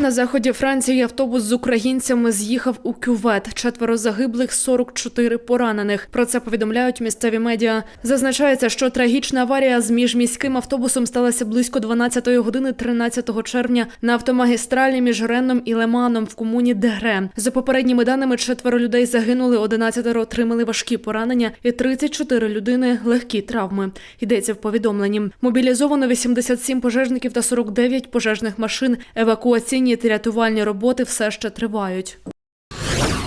На заході Франції автобус з українцями з'їхав у кювет. Четверо загиблих, 44 поранених. Про це повідомляють місцеві медіа. Зазначається, що трагічна аварія з міжміським автобусом сталася близько 12 години 13 червня на автомагістралі між Ренном і Леманом в комуні Дегре. За попередніми даними, четверо людей загинули, 11 отримали важкі поранення і 34 людини легкі травми. Йдеться в повідомленні. Мобілізовано 87 пожежників та 49 пожежних машин. Евакуаційні та рятувальні роботи все ще тривають.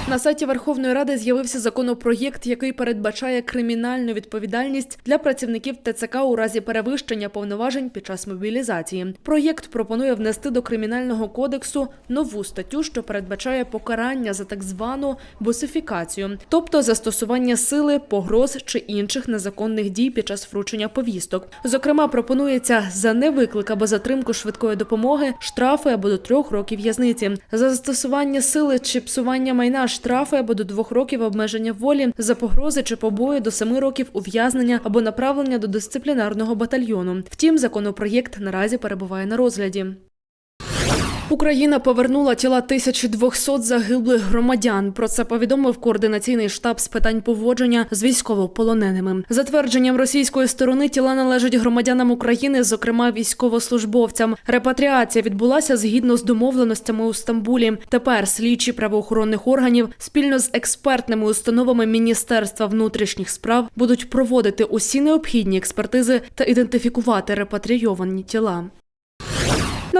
На сайті Верховної Ради з'явився законопроєкт, який передбачає кримінальну відповідальність для працівників ТЦК у разі перевищення повноважень під час мобілізації. Проєкт пропонує внести до кримінального кодексу нову статтю, що передбачає покарання за так звану босифікацію, тобто застосування сили, погроз чи інших незаконних дій під час вручення повісток. Зокрема, пропонується за невиклик або затримку швидкої допомоги штрафи або до трьох років в'язниці, за застосування сили чи псування майна штрафи або до двох років обмеження волі, за погрози чи побої до семи років ув'язнення або направлення до дисциплінарного батальйону. Втім, законопроєкт наразі перебуває на розгляді. Україна повернула тіла 1200 загиблих громадян. Про це повідомив координаційний штаб з питань поводження з військовополоненими. За твердженням російської сторони, тіла належать громадянам України, зокрема військовослужбовцям. Репатріація відбулася згідно з домовленостями у Стамбулі. Тепер слідчі правоохоронних органів спільно з експертними установами Міністерства внутрішніх справ будуть проводити усі необхідні експертизи та ідентифікувати репатрійовані тіла.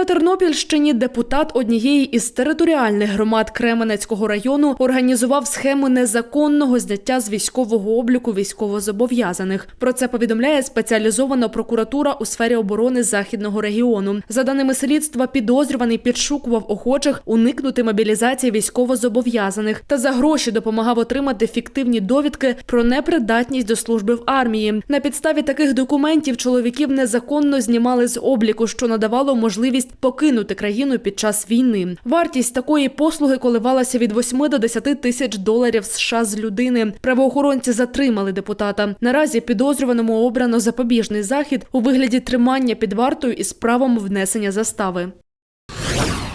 Тернопільщині депутат однієї із територіальних громад Кременецького району організував схему незаконного зняття з військового обліку військовозобов'язаних. Про це повідомляє спеціалізована прокуратура у сфері оборони західного регіону. За даними слідства, підозрюваний підшукував охочих уникнути мобілізації військовозобов'язаних та за гроші допомагав отримати фіктивні довідки про непридатність до служби в армії. На підставі таких документів чоловіків незаконно знімали з обліку, що надавало можливість покинути країну під час війни. Вартість такої послуги коливалася від 8 до 10 тисяч доларів США з людини. Правоохоронці затримали депутата. Наразі підозрюваному обрано запобіжний захід у вигляді тримання під вартою із правом внесення застави.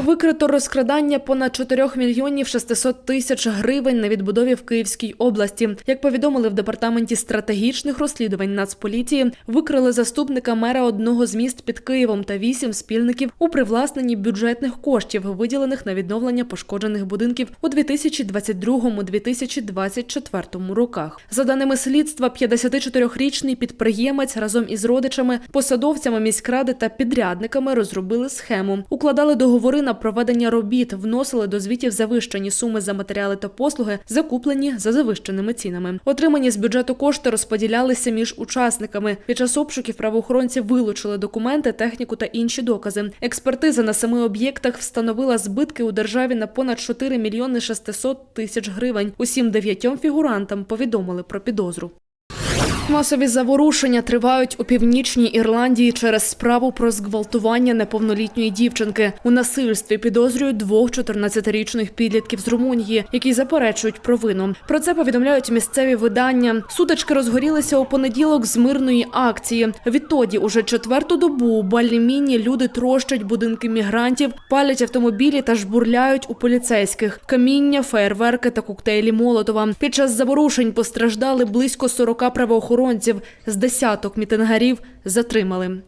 Викрито розкрадання понад 4 мільйонів 600 тисяч гривень на відбудові в Київській області. Як повідомили в департаменті стратегічних розслідувань Нацполіції, викрили заступника мера одного з міст під Києвом та вісім спільників у привласненні бюджетних коштів, виділених на відновлення пошкоджених будинків у 2022-2024 роках. За даними слідства, 54-річний підприємець разом із родичами, посадовцями міськради та підрядниками розробили схему, укладали договори на проведення робіт, вносили до звітів завищені суми за матеріали та послуги, закуплені за завищеними цінами. Отримані з бюджету кошти розподілялися між учасниками. Під час обшуків правоохоронці вилучили документи, техніку та інші докази. Експертиза на семи об'єктах встановила збитки у державі на понад 4 мільйони 600 тисяч гривень. Усім дев'ятьом фігурантам повідомили про підозру. Масові заворушення тривають у північній Ірландії через справу про зґвалтування неповнолітньої дівчинки. У насильстві підозрюють двох 14-річних підлітків з Румунії, які заперечують провину. Про це повідомляють місцеві видання. Сутички розгорілися у понеділок з мирної акції. Відтоді, уже четверту добу у Бальміні люди трощать будинки мігрантів, палять автомобілі та жбурляють у поліцейських каміння, феєрверки та коктейлі Молотова. Під час заворушень постраждали близько 40 правоохоронців. З десяток мітингарів затримали.